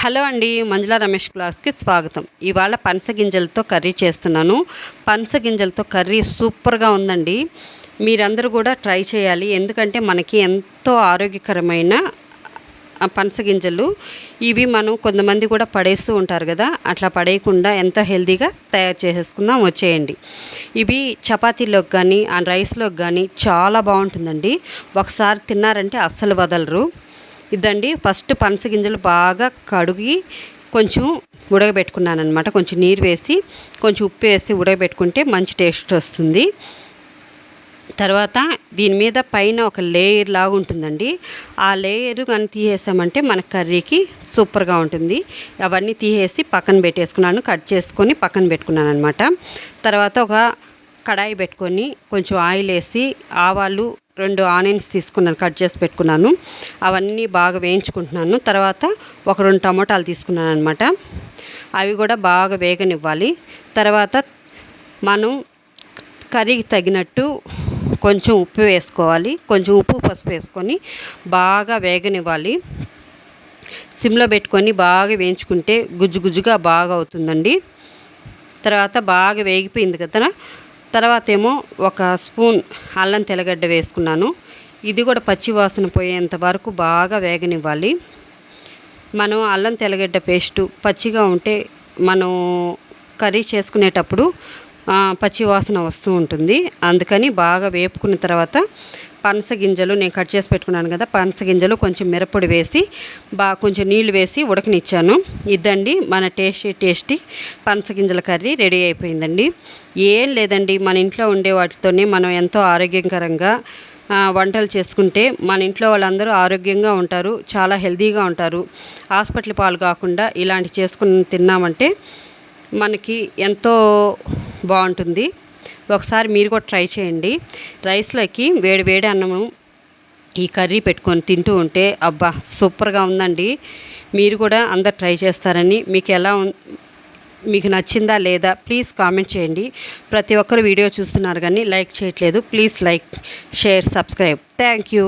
Hello అండి మంజుల రమేష్ క్లాస్కి స్వాగతం. ఇవాళ పనసగింజలతో కర్రీ చేస్తున్నాను. పనసగింజలతో కర్రీ సూపర్గా ఉందండి. మీరందరూ కూడా ట్రై చేయాలి. ఎందుకంటే మనకి ఎంతో ఆరోగ్యకరమైన పనసగింజలు ఇవి మనం కొంతమంది కూడా పడేస్తూ ఉంటారు కదా అట్లా పడేయకుండా ఎంత హెల్తీగా తయారు చేసేసుకుందాం వచ్చేయండి. ఇవి చపాతీలోకి కానీ ఆ రైస్లోకి కానీ చాలా బాగుంటుందండి. ఒకసారి తిన్నారంటే అస్సలు వదలరు. ఇదండి. ఫస్ట్ పనస గింజలు బాగా కడిగి కొంచెం ఉడకబెట్టుకున్నాను అనమాట కొంచెం నీరు వేసి కొంచెం ఉప్పు వేసి ఉడకబెట్టుకుంటే మంచి టేస్ట్ వస్తుంది. తర్వాత దీని మీద పైన ఒక లేయర్ లాగా ఉంటుందండి. ఆ లేయర్ కానీ తీసేసామంటే మన కర్రీకి సూపర్గా ఉంటుంది. అవన్నీ తీసేసి పక్కన పెట్టేసుకున్నాను. కట్ చేసుకొని పక్కన పెట్టుకున్నాను అనమాట తర్వాత ఒక కడాయి పెట్టుకొని కొంచెం ఆయిల్ వేసి ఆవాలు రెండు ఆనియన్స్ తీసుకున్నాను కట్ చేసి పెట్టుకున్నాను. అవన్నీ బాగా వేయించుకుంటున్నాను. తర్వాత ఒక రెండు టమోటాలు తీసుకున్నాను అనమాట అవి కూడా బాగా వేగనివ్వాలి. తర్వాత మనం కర్రీకి తగినట్టు కొంచెం ఉప్పు వేసుకోవాలి. కొంచెం ఉప్పు పసుపు వేసుకొని బాగా వేగనివ్వాలి. సిమ్లో పెట్టుకొని బాగా వేయించుకుంటే గుజ్జు గుజ్జుగా బాగా అవుతుందండి. తర్వాత బాగా వేగిపోయింది కదా తర్వాత ఏమో ఒక స్పూన్ అల్లం తెల్లగడ్డ వేసుకున్నాను. ఇది కూడా పచ్చి వాసన పోయేంత వరకు బాగా వేగనివ్వాలి. మనం అల్లం తెల్లగడ్డ పేస్టు పచ్చిగా ఉంటే మనం కర్రీ చేసుకునేటప్పుడు పచ్చి వాసన వస్తూ ఉంటుంది. అందుకని బాగా వేపుకున్న తర్వాత పనస గింజలు నేను కట్ చేసి పెట్టుకున్నాను కదా పనస గింజలు కొంచెం మిరప్పొడి వేసి బాగా కొంచెం నీళ్ళు వేసి ఉడకనిచ్చాను. ఇద్దండి మన టేస్టీ టేస్టీ పనస గింజల కర్రీ రెడీ అయిపోయిందండి. ఏం లేదండి మన ఇంట్లో ఉండే వాటితోనే మనం ఎంతో ఆరోగ్యకరంగా వంటలు చేసుకుంటే మన ఇంట్లో వాళ్ళందరూ ఆరోగ్యంగా ఉంటారు చాలా హెల్తీగా ఉంటారు. హాస్పిటల్ పాలు కాకుండా ఇలాంటి చేసుకుని తిన్నామంటే మనకి ఎంతో బాగుంటుంది. ఒకసారి మీరు కూడా ట్రై చేయండి. రైస్లోకి వేడి వేడి అన్నము ఈ కర్రీ పెట్టుకొని తింటూ ఉంటే అబ్బా సూపర్గా ఉందండి. మీరు కూడా అందరు ట్రై చేస్తారని మీకు ఎలా మీకు నచ్చిందా లేదా ప్లీజ్ కామెంట్ చేయండి. ప్రతి ఒక్కరు వీడియో చూస్తున్నారు కానీ లైక్ చేయట్లేదు. Please like share subscribe. Thank you.